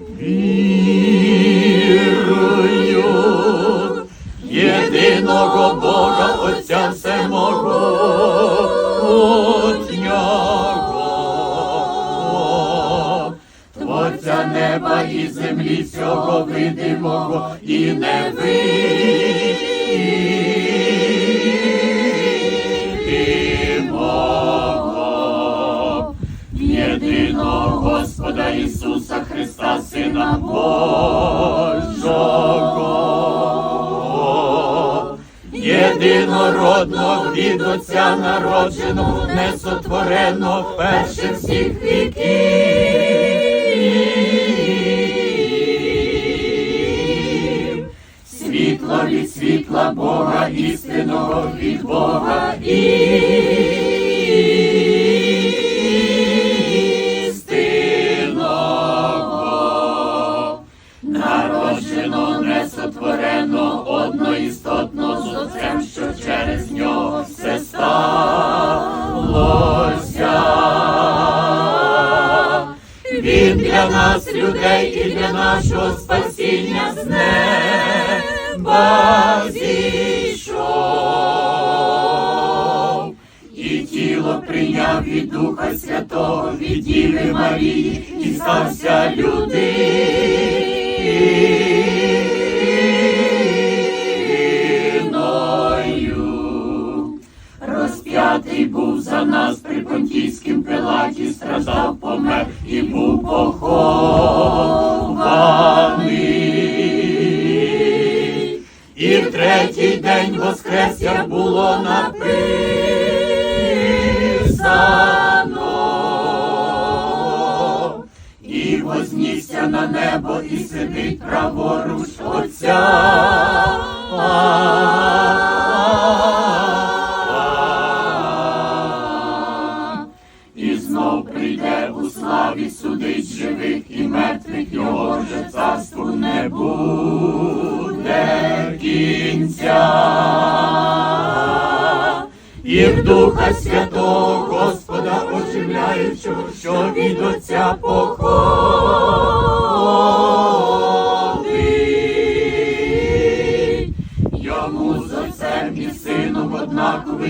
Вірую єдиного Бога Отця Всемогутнього, Творця неба і землі всього видимого і невидимого. Єдиного Господа Ісуса Христа, Сина Божого, єдинородного від Отця народженого, несотвореного перше всіх віків. Світло від світла Бога, істинного від Бога істинного, через нього все сталося. Він для нас, людей, і для нашого спасіння з неба зійшов. І тіло прийняв від Духа Святого, від Діви Марії, і стався людиною. Був за нас при понтійськім пилаті, страждав, помер і був похований. І в третій день воскрес, як було написано. І вознісся на небо і сидить праворуч Отця. Славі судить живих і мертвих, його же царству не буде кінця. І в Духа Святого Господа оживляючого, що від Отця походить.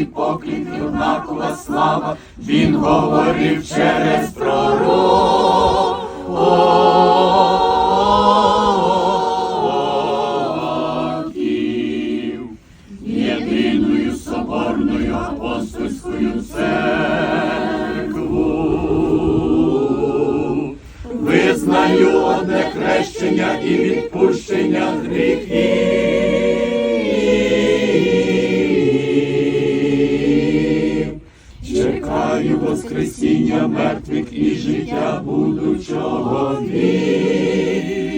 Однаковий поклін і однакова слава. Він говорив через пророків. Єдиною соборною апостольською церкву. Визнаю одне хрещення і відпущення гріхів. мертвих і життя будучого віку.